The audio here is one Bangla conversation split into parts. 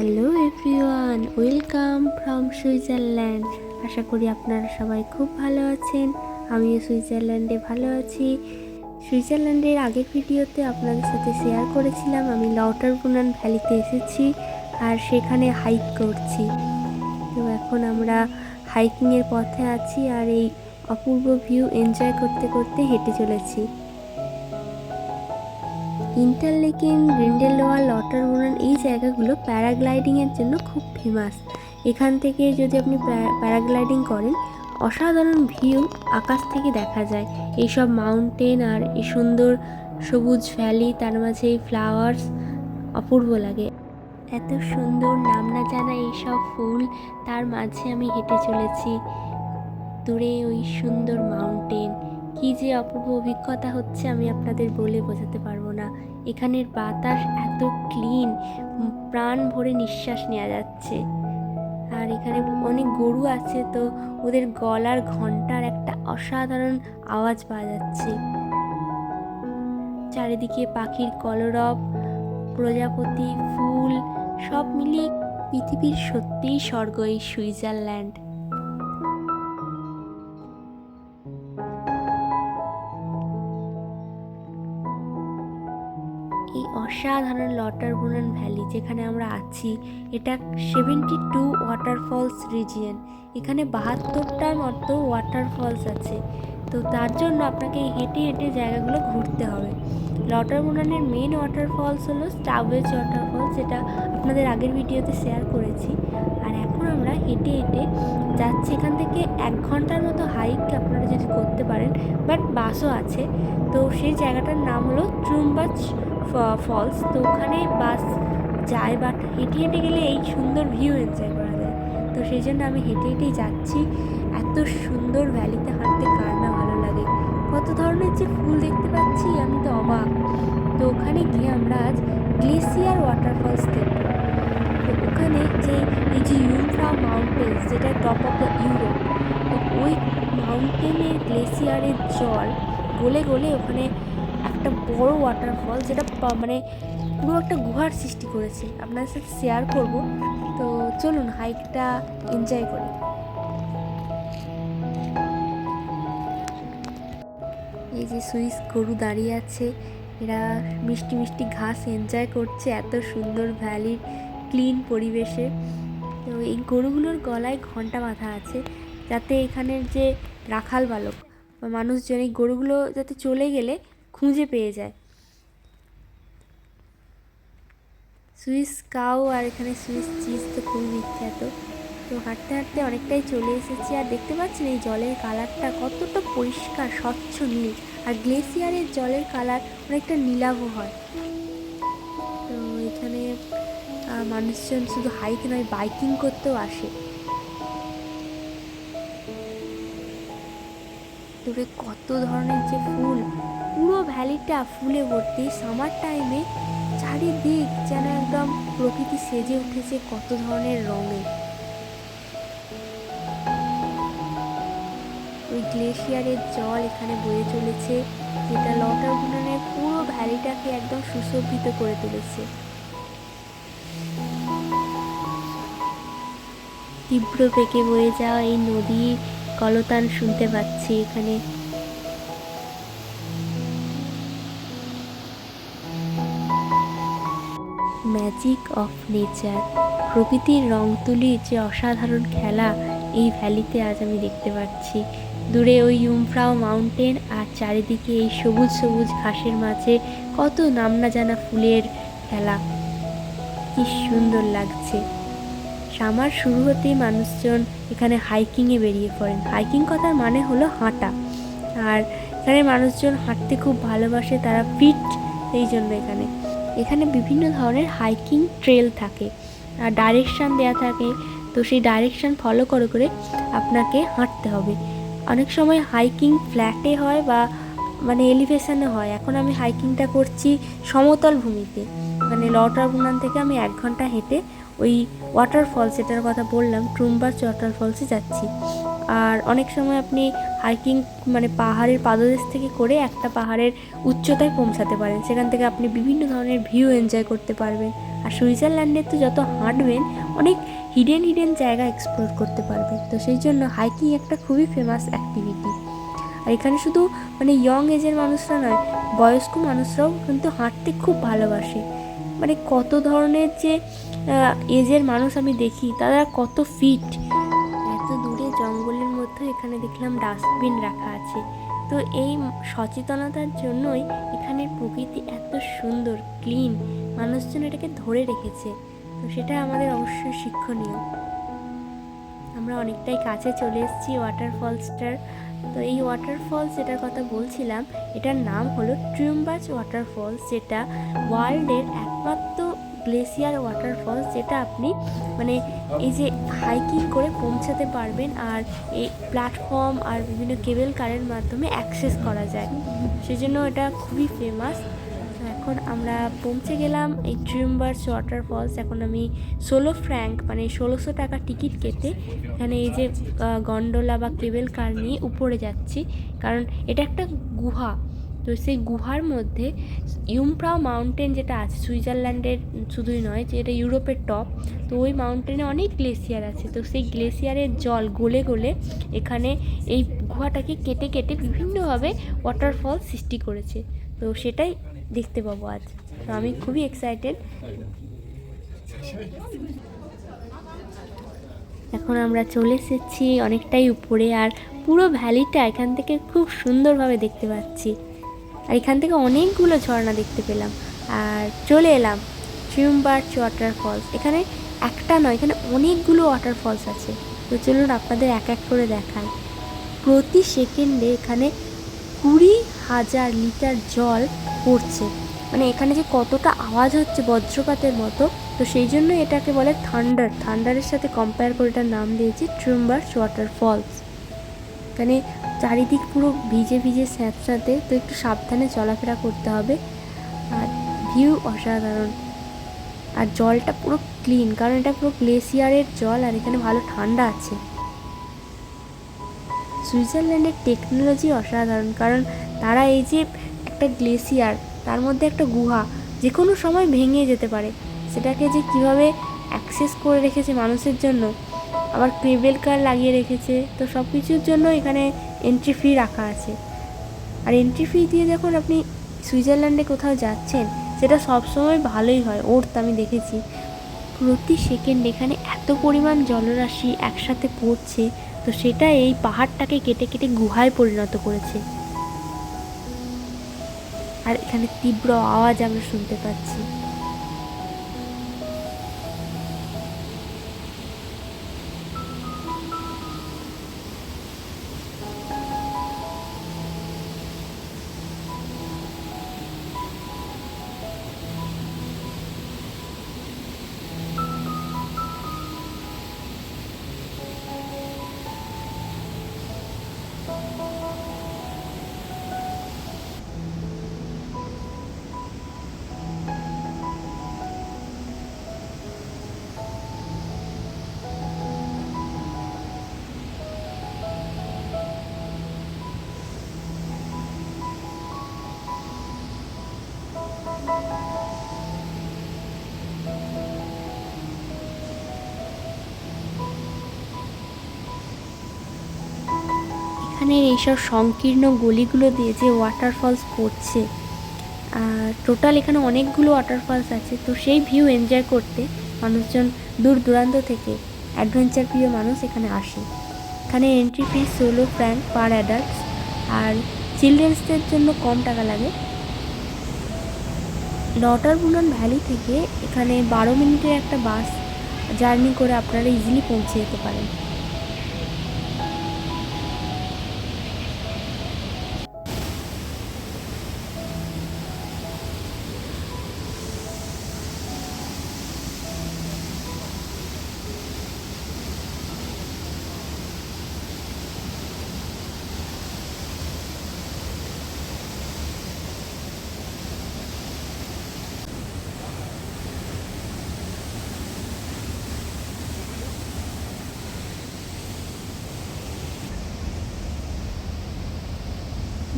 Hello everyone welcome from Switzerland আশা করি আপনারা সবাই খুব ভালো আছেন। আমিও সুইজারল্যান্ডে ভালো আছি। সুইজারল্যান্ডের আগের ভিডিওতে আপনাদের সাথে শেয়ার করেছিলাম, আমি লটার বুনান ভ্যালিতে এসেছি আর সেখানে হাইক করছি। তো এখন আমরা হাইকিংয়ের পথে আছি আর এই অপূর্ব ভিউ এনজয় করতে করতে হেঁটে চলেছি। ইন্টারলেকেন লটার বুনান এই জায়গাগুলো প্যারাগ্লাইডিংয়ের জন্য খুব ফেমাস এখান থেকে যদি আপনি প্যারাগ্লাইডিং করেন, অসাধারণ ভিউ আকাশ থেকে দেখা যায়। এইসব মাউন্টেন আর এই সুন্দর সবুজ ভ্যালি তার মাঝে এই ফ্লাওয়ার্স অপূর্ব লাগে। এত সুন্দর নাম না জানা এইসব ফুল, তার মাঝে আমি হেঁটে চলেছি। দূরে ওই সুন্দর মাউন্টেন কি যে অপূর্ব অভিজ্ঞতা হচ্ছে আমি আপনাদের বলে বোঝাতে পারব না। এখানের বাতাস এত ক্লিন প্রাণ ভরে নিঃশ্বাস নেওয়া যাচ্ছে। আর এখানে অনেক গরু আছে, তো ওদের গলার ঘণ্টার একটা অসাধারণ আওয়াজ পাওয়া যাচ্ছে। চারিদিকে পাখির কলরব, প্রজাপতি, ফুল, সব মিলিয়ে পৃথিবীর সত্যিই স্বর্গ এই সুইজারল্যান্ড। অসাধারণ লটার বুনান ভ্যালি যেখানে আমরা আছি। এটা সেভেন্টি টু ওয়াটারফলস রিজিয়ন। এখানে বাহাত্তরটার মতো ওয়াটারফলস আছে। তো তার জন্য আপনাকে হেঁটে হেঁটে জায়গাগুলো ঘুরতে হবে। লটার বুনানের মেন ওয়াটারফলস হলো স্টাবেজ ওয়াটারফলস যেটা আপনাদের আগের ভিডিওতে শেয়ার করেছি। আর এখন আমরা হেঁটে হেঁটে যাচ্ছি। এখান থেকে এক ঘণ্টার মতো হাইক আপনারা যদি করতে পারেন বাট বাসও আছে। তো সেই জায়গাটার নাম হলো ট্রুমবাচ ফলস তো ওখানে বাস যায় বাট হেঁটে হেঁটে গেলে এই সুন্দর ভিউ এনজয় করা যায়। তো সেই জন্য আমি হেঁটে হেঁটেই যাচ্ছি। এত সুন্দর ভ্যালিতে হাঁটতে কার না ভালো লাগে। কত ধরনের যে ফুল দেখতে পাচ্ছি, আমি তো অবাক। তো ওখানে গিয়ে আমরা আজ গ্লেসিয়ার ওয়াটারফলস দেখব। তো ওখানে যে, এই যে ইউফ্রা মাউন্টেন্স যেটা টপ অফ দ্য ইউরোপ তো ওই মাউন্টেনের গ্লেসিয়ারের জল গলে গলে ওখানে একটা বড় ওয়াটারফল যেটা মানে পুরো একটা গুহার সৃষ্টি করেছে। আপনাদের সাথে শেয়ার করব। তো চলুন হাইকটা এনজয় করি। এই যে সুইস গরু দাঁড়িয়ে আছে। এরা মিষ্টি মিষ্টি ঘাস এনজয় করছে। এত সুন্দর ভ্যালির ক্লিন পরিবেশে। তো এই গরুগুলোর গলায় ঘণ্টা বাঁধা আছে। যাতে এখানের যে রাখাল বালক মানুষজন, এই গরুগুলো যাতে চলে গেলে খুঁজে পেয়ে যায়। সুইস কাউ আর এখানে সুইস চিজ তো খুবই বিখ্যাত। তো হাঁটতে হাঁটতে অনেকটাই চলে এসেছি আর দেখতে পাচ্ছেন এই জলের কালারটা কতটা পরিষ্কার, স্বচ্ছ নীল। আর গ্লেসিয়ারের জলের কালার অনেকটা নীলাভ হয়। তো এখানে মানুষজন শুধু হাইক নয়, বাইকিং করতেও আসে। দূরে কত ধরনের যে ফুল। পুরো ভ্যালিটা ফুলে ভর্তি। সামার টাইমে চারিদিক যেন একদম প্রকৃতি সেজে উঠেছে কত ধরনের রঙে। ওই গ্লেশিয়ারের জল এখানে বয়ে চলেছে, যেটা লটার বুনানের পুরো ভ্যালিটাকে একদম সুশোভিত করে তুলেছে। তীব্র বেগে বয়ে যাওয়া এই নদীর কলতান শুনতে পাচ্ছি এখানে। ম্যাজিক অফ নেচার প্রকৃতির রং তুলির যে অসাধারণ খেলা, এই ভ্যালিতে আজ আমি দেখতে পাচ্ছি। দূরে ওই ইউমফ্রাও মাউন্টেন আর চারিদিকে এই সবুজ সবুজ ঘাসের মাঝে কত নাম না জানা ফুলের খেলা। কি সুন্দর লাগছে। সামার শুরু হতেই মানুষজন এখানে হাইকিংয়ে বেরিয়ে পড়েন। হাইকিং কথার মানে হলো হাঁটা। আর এখানে মানুষজন হাঁটতে খুব ভালোবাসে, তারা ফিট এই জন্য এখানে। এখানে বিভিন্ন ধরনের হাইকিং ট্রেল থাকে। আর ডাইরেকশান দেওয়া থাকে, তো সেই ডাইরেকশান ফলো করে করে আপনাকে হাঁটতে হবে। অনেক সময় হাইকিং ফ্ল্যাটে হয় বা মানে এলিভেশানে হয়। এখন আমি হাইকিংটা করছি সমতল ভূমিতে। মানে লটার বুনান থেকে আমি এক ঘণ্টা হেঁটে ওই ওয়াটারফলস যেটার কথা বললাম ট্রুম্বার্চ ওয়াটারফলসে যাচ্ছি। আর অনেক সময় আপনি হাইকিং মানে পাহাড়ের পাদদেশ থেকে করে একটা পাহাড়ের উচ্চতায় পৌঁছাতে পারেন। সেখান থেকে আপনি বিভিন্ন ধরনের ভিউ এনজয় করতে পারবেন। আর সুইজারল্যান্ডে তো যত হাঁটবেন, অনেক হিডেন হিডেন জায়গা এক্সপ্লোর করতে পারবেন। তো সেই জন্য হাইকিং একটা খুবই ফেমাস অ্যাক্টিভিটি আর এখানে শুধু মানে ইয়ং এজের মানুষরা নয়, বয়স্ক মানুষরাও কিন্তু হাঁটতে খুব ভালোবাসে। মানে কত ধরনের যে এজের মানুষ আমি দেখি, তারা কত ফিট দেখলাম ডাস্টবিন রাখা আছে। তো এই সচেতনতার জন্যই এখানের প্রকৃতি এত সুন্দর ক্লিন মানুষজন এটাকে ধরে রেখেছে। তো সেটা আমাদের অবশ্যই শিক্ষণীয়। আমরা অনেকটাই কাছে চলে এসেছি ওয়াটারফলসটার তো এই ওয়াটারফলস যেটার কথা বলছিলাম, এটার নাম হলো ট্রিউম্বাচ ওয়াটারফলস যেটা ওয়ার্ল্ডের একমাত্র গ্লেসিয়ার ওয়াটারফলস যেটা আপনি মানে এই যে হাইকিং করে পৌঁছাতে পারবেন আর এই প্ল্যাটফর্ম আর বিভিন্ন কেবল কারের মাধ্যমে অ্যাক্সেস করা যায়। সেজন্য এটা খুবই ফেমাস এখন আমরা পৌঁছে গেলাম এই ট্রিম্বার্স ওয়াটারফলস এখন আমি ষোলো ফ্র্যাঙ্ক মানে ষোলোশো টাকা টিকিট কেটে এখানে এই যে গন্ডোলা বা কেবেল কার নিয়ে উপরে যাচ্ছি। কারণ এটা একটা গুহা। তো সেই গুহার মধ্যে ইউমপ্রাও মাউন্টেন যেটা আছে, সুইজারল্যান্ডের শুধুই নয়, যে এটা ইউরোপের টপ তো ওই মাউন্টেনে অনেক গ্লেসিয়ার আছে। তো সেই গ্লেসিয়ারের জল গলে গলে এখানে এই গুহাটাকে কেটে কেটে বিভিন্নভাবে ওয়াটারফল সৃষ্টি করেছে। তো সেটাই দেখতে পাবো আজ। তো আমি খুবই এক্সাইটেড এখন আমরা চলে এসেছি অনেকটাই উপরে, আর পুরো ভ্যালিটা এখান থেকে খুব সুন্দরভাবে দেখতে পাচ্ছি। আর এখান থেকে অনেকগুলো ঝর্ণা দেখতে পেলাম। আর চলে এলাম ট্রিউম্বার্চ ওয়াটারফলস এখানে একটা নয়, এখানে অনেকগুলো ওয়াটারফলস আছে। তো চলুন আপনাদের এক এক করে দেখায় প্রতি সেকেন্ডে এখানে কুড়ি হাজার লিটার জল পড়ছে। মানে এখানে যে কতটা আওয়াজ হচ্ছে বজ্রপাতের মতো, তো সেই জন্য এটাকে বলে থান্ডার থান্ডারের সাথে কম্পেয়ার করে এটার নাম দিয়েছি ট্রুম্বার্স ওয়াটারফলস এখানে চারিদিক পুরো ভিজে ভিজে স্যাঁতস্যাঁতে তো একটু সাবধানে চলাফেরা করতে হবে। আর ভিউ অসাধারণ। আর জলটা পুরো ক্লিন, কারণ এটা পুরো গ্লেসিয়ারের জল আর এখানে ভালো ঠান্ডা আছে। সুইজারল্যান্ডের টেকনোলজি অসাধারণ, কারণ তারা এই যে একটা গ্লেসিয়ার তার মধ্যে একটা গুহা যে কোনো সময় ভেঙে যেতে পারে। সেটাকে যে কীভাবে অ্যাক্সেস করে রেখেছে মানুষের জন্য আবার কেবেল কার লাগিয়ে রেখেছে। তো সব কিছুর জন্য এখানে এন্ট্রি ফি রাখা আছে। আর এন্ট্রি ফি দিয়ে যখন আপনি সুইজারল্যান্ডে কোথাও যাচ্ছেন, সেটা সবসময় ভালোই হয়। ওর্থ আমি দেখেছি। প্রতি সেকেন্ড এখানে এত পরিমাণ জলরাশি একসাথে পড়ছে, তো সেটা এই পাহাড়টাকে কেটে কেটে গুহায় পরিণত করেছে। আর এখানে তীব্র আওয়াজ আমরা শুনতে পাচ্ছি। এখানের এইসব সংকীর্ণ গলিগুলো দিয়ে যে ওয়াটারফলস আর টোটাল এখানে অনেকগুলো ওয়াটারফলস আছে। তো সেই ভিউ এনজয় করতে মানুষজন দূর দূরান্ত থেকে অ্যাডভেঞ্চার প্রিয় মানুষ এখানে আসে। এখানে এন্ট্রি ফি ষোলো ফ্র্যাঙ্ক পার অ্যাডাল্টস আর চিলড্রেন্সদের জন্য কম টাকা লাগে। লটারবুলন ভ্যালি থেকে এখানে বারো মিনিটের একটা বাস জার্নি করে আপনারা ইজিলি পৌঁছে যেতে পারেন।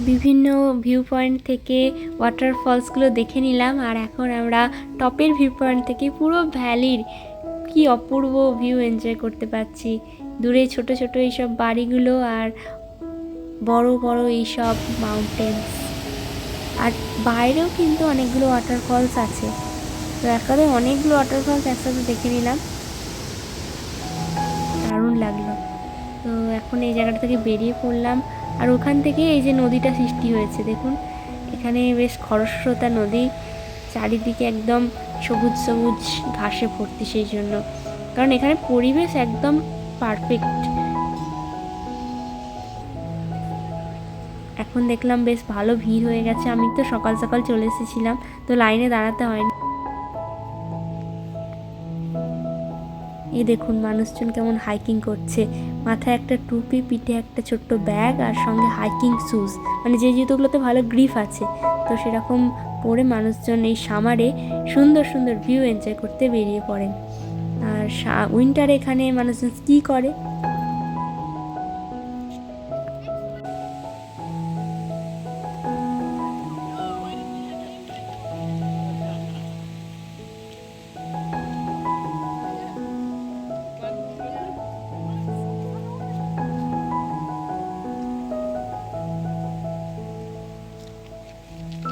বিভিন্ন ভিউ পয়েন্ট থেকে ওয়াটারফলসগুলো দেখে নিলাম। আর এখন আমরা টপের ভিউ পয়েন্ট থেকে পুরো ভ্যালির কি অপূর্ব ভিউ এনজয় করতে পারছি। দূরে ছোট ছোট এইসব বাড়িগুলো আর বড় বড় এইসব মাউন্টেন্স আর বাইরেও কিন্তু অনেকগুলো ওয়াটারফলস আছে। তো একবারে অনেকগুলো ওয়াটারফলস একসাথে দেখে নিলাম। দারুণ লাগল। তো এখন এই জায়গাটা থেকে বেরিয়ে পড়লাম। আর ওখান থেকে এই যে নদীটা সৃষ্টি হয়েছে, দেখুন। এখানে বেশ খরস্রোতা নদী, চারিদিকে একদম সবুজ সবুজ ঘাসে ভর্তি সেই জন্য। কারণ এখানে পরিবেশ একদম পারফেক্ট এখন দেখলাম বেশ ভালো ভিড় হয়ে গেছে, আমি তো সকাল সকাল চলে এসেছিলাম, তো লাইনে দাঁড়াতে হয়নি। এই দেখুন মানুষজন কেমন হাইকিং করছে। মাথায় একটা টুপি, পিঠে একটা ছোট্ট ব্যাগ আর সঙ্গে হাইকিং শুজ মানে যে জুতোগুলোতে ভালো গ্রিফ আছে। তো সেরকম পরে মানুষজন এই সামারে সুন্দর সুন্দর ভিউ এনজয় করতে বেরিয়ে পড়েন। আর উইন্টারে এখানে মানুষজন স্কি করে।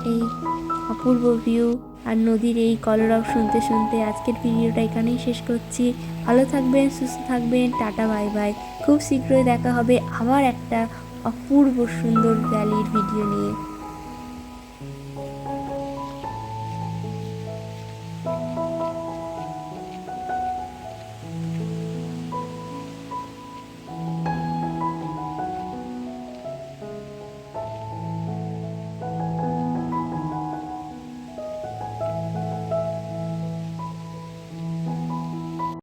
এই অপূর্ব ভিউ আর নদীর এই কলরব শুনতে শুনতে আজকের ভিডিওটা এখানেই শেষ করছি। ভালো থাকবেন, সুস্থ থাকবেন, টাটা বাই বাই খুব শীঘ্রই দেখা হবে আবার একটা অপূর্ব সুন্দর ভ্যালির ভিডিও নিয়ে।